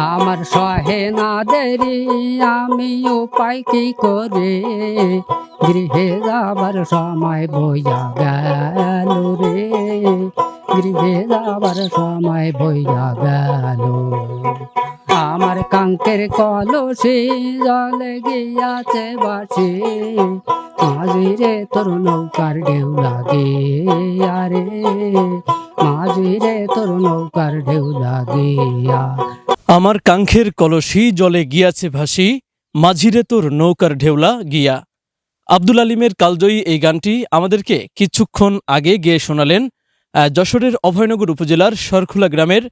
আমার সহে না দেরি, আমি উপায় কি করে? গৃহে যাবার সময় বইয়া গেল রে। গৃহে যাবার সময় বইয়া গেল। আমার কাঙ্কের কলসি জলে গিয়াছে বাসি। মাঝিরে তোর নৌকার ঢেউ লাগে আরে মাঝিরে তোর নৌকার ঢেউ লাগিয়া আমার কাঙ্ক্ষের কলসি জলে গিয়াছে ভাসি, মাঝিরে তোর নৌকার ঢেউলা গিয়া। আব্দুল আলিমের কালজয়ী এই গানটি আমাদেরকে কিছুক্ষণ আগে গেয়ে শোনালেন যশোরের অভয়নগর উপজেলার সরখুলা গ্রামের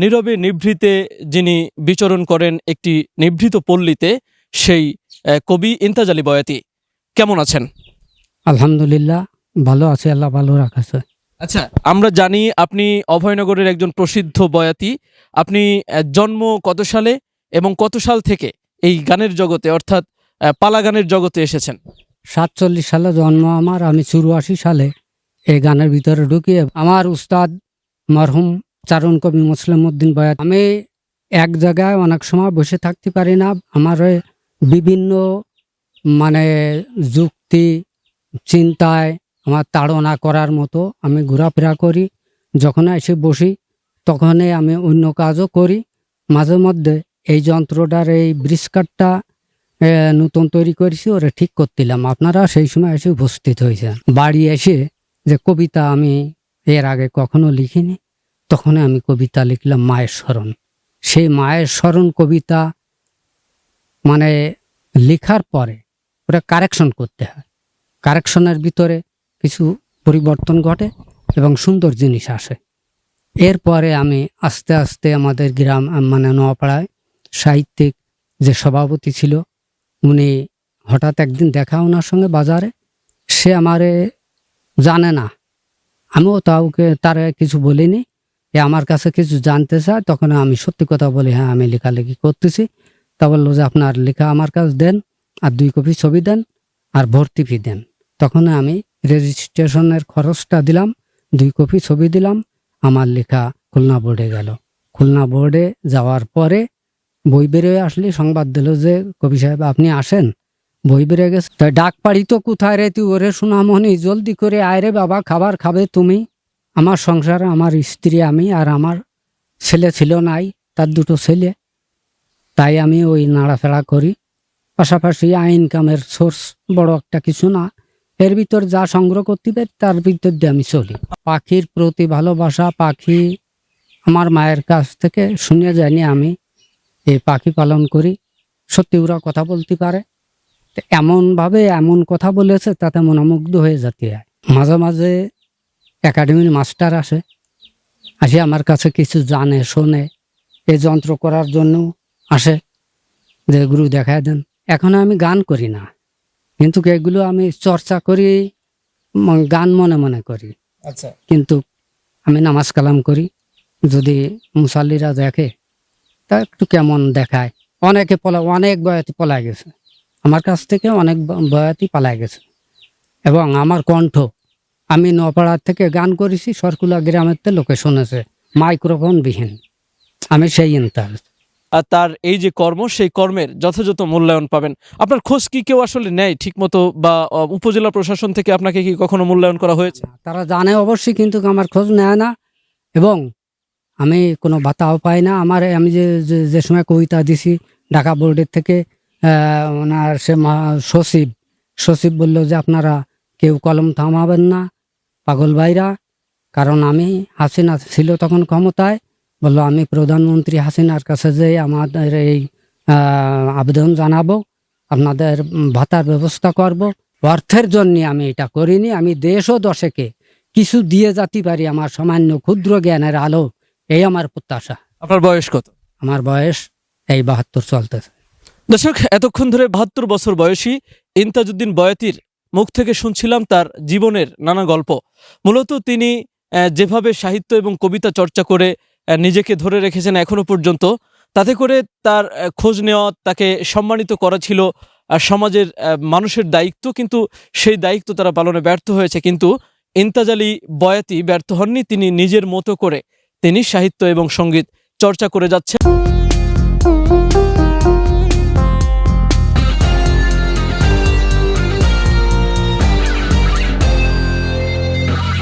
নীরবে নিভৃতে যিনি বিচরণ করেন একটি নিভৃত পল্লীতে, সেই কবি ইন্তাজ আলী বয়াতি। কেমন আছেন? আলহামদুলিল্লাহ, ভালো আছে, আল্লাহ ভালো রাখাছে। আচ্ছা। আমরা জানি আপনি অভয়নগরের একজন প্রসিদ্ধ বয়াতি। আপনি জন্ম কত সালে এবং কত সাল থেকে এই গানের জগতে অর্থাৎ পালা গানের জগতে এসেছেন? সাতচল্লিশ সালে জন্ম আমার আমি চুরাশি সালে এই গানের ভিতরে ঢুকিয়ে আমার উস্তাদ মরহুম চারণ কবি মুসলিম উদ্দিন বয়াত। আমি এক জায়গায় অনেক সময় বসে থাকতে পারি না। আমার বিভিন্ন মানে যুক্তি চিন্তায় আমার তাড়না করার মতো আমি ঘোরাফেরা করি। যখন এসে বসি, তখনই আমি অন্য কাজও করি। মাঝে মধ্যে এই যন্ত্রটার এই ব্রিস্কারটা নতুন তৈরি করেছি, ওরা ঠিক করছিলাম আপনারা সেই সময় এসে উপস্থিত হয়েছেন। বাড়ি এসে যে কবিতা আমি এর আগে কখনো লিখিনি তখন আমি কবিতা লিখলাম মায়ের স্মরণ। সেই মায়ের স্মরণ কবিতা মানে লেখার পরে ওটা কারেকশন করতে হয়। কারেকশনের ভিতরে কিছু পরিবর্তন ঘটে এবং সুন্দর জিনিস আসে। এরপরে আমি আস্তে আস্তে আমাদের গ্রাম মানে নোয়াপাড়ায় সাহিত্যিক যে সভাপতি ছিল, উনি হঠাৎ একদিন দেখা ওনার সঙ্গে বাজারে। সে আমারে জানে না। আমিও তাওকে, তার কিছু বলিনি। এ আমার কাছে কিছু জানতে চায়, তখন আমি সত্যি কথা বলি হ্যাঁ আমি লেখালেখি করতেছি। তা বলল যে, আপনার লেখা আমার কাছে দেন, আর দুই কপি ছবি দেন, আর ভর্তি ফি দেন। তখন আমি রেজিস্ট্রেশনের খরচটা দিলাম, দুই কপি ছবি দিলাম, আমার লেখা খুলনা বোর্ডে গেল। খুলনা বোর্ডে যাওয়ার পরে বই বেরোয় আসলে সংবাদ দিল যে কবি সাহেব, আপনি আসেন? বই বেরোয় গেছে। তা ডাক পাড়ি তো কোথায় রে তুই ওরে সোনামণি জলদি করে আয় রে বাবা, খাবার খাবে তুমি। আমার সংসারে, আমার স্ত্রী, আমি আর আমার ছেলে ছিল নাই, তার দুটো ছেলে। তাই আমি ওই নাড়াফেড়া করি। পাশাপাশি ইনকামের সোর্স বড় একটা কিছু না এর ভিতর যা সংগ্রহ করতে পারি, তার ভিতর দিয়ে আমি চলি। পাখির প্রতি ভালোবাসা, পাখি আমার মায়ের কাছ থেকে শুনে জানি আমি এই পাখি পালন করি। সত্যি ওরা কথা বলতে পারে। এমনভাবে এমন কথা বলেছে, তাতে মনোমুগ্ধ হয়ে যেতে হয় মাঝে মাঝে একাডেমির মাস্টার আসে আসে আমার কাছে কিছু জানে, শোনে, এই যন্ত্র করার জন্য আসে, যে গুরু দেখায় দেন। এখন আমি গান করি না। কিন্তু এগুলো আমি চর্চা করি গান মনে মনে করি। আচ্ছা। কিন্তু আমি নামাজ কালাম করি। যদি মুসাল্লিরা দেখে তা একটু কেমন দেখায়। অনেকে পলা অনেক বয়াতি পলায় গেছে। আমার কাছ থেকে অনেক বয়াতি পালায় গেছে। এবং আমার কণ্ঠ আমি নপাড়ার থেকে গান করেছি সরকুলা গ্রামের লোকে শুনেছে মাইক্রোফোন বিহীন আমি সেই ইন্টার আর তার এই যে কর্ম, সেই কর্মের যথাযথ মূল্যায়ন পাবেন। আপনার খোঁজ কি কেউ আসলে নেয় ঠিকমতো বা উপজেলা প্রশাসন থেকে আপনাকে কি কখনো মূল্যায়ন করা হয়েছে? তারা জানে অবশ্যই, কিন্তু আমার খোঁজ নেয় না। এবং আমি কোনো ভাতাও পাই না। আমার, আমি যে, যে- সময় কবিতা দিছি ঢাকা বোর্ডের থেকে ওনার সে সচিব সচিব বলল যে, আপনারা কেউ কলম থামাবেন না, পাগল ভাইরা। কারণ আমি হাসিনা ছিল তখন ক্ষমতায় বলল আমি প্রধানমন্ত্রী হাসিনার কাছে যে আমাদের এই আবেদন জানাব আপনাদের ভাতার ব্যবস্থা করব। অর্থের জন্য আমি এটা করিনি আমি দেশ ও দশেকে কিছু দিয়ে যাতে পারি আমার সামান্য ক্ষুদ্র জ্ঞানের আলো এই আমার প্রত্যাশা। আপনার বয়স কত? আমার বয়স এই বাহাত্তর চলতেছে। দর্শক এতক্ষণ ধরে বাহাত্তর বছর বয়সী ইন্তাজুদ্দিন বয়াতির মুখ থেকে শুনছিলাম তার জীবনের নানা গল্প। মূলত তিনি যেভাবে সাহিত্য এবং কবিতা চর্চা করে নিজেকে ধরে রেখেছেন এখনও পর্যন্ত। তাতে করে তার খোঁজ নেওয়া তাকে সম্মানিত করা ছিল সমাজের মানুষের দায়িত্ব, কিন্তু সেই দায়িত্ব তারা পালনে ব্যর্থ হয়েছে। কিন্তু ইন্তাজ আলী বয়াতি ব্যর্থ হননি, তিনি নিজের মতো করে তিনি সাহিত্য এবং সংগীত চর্চা করে যাচ্ছেন।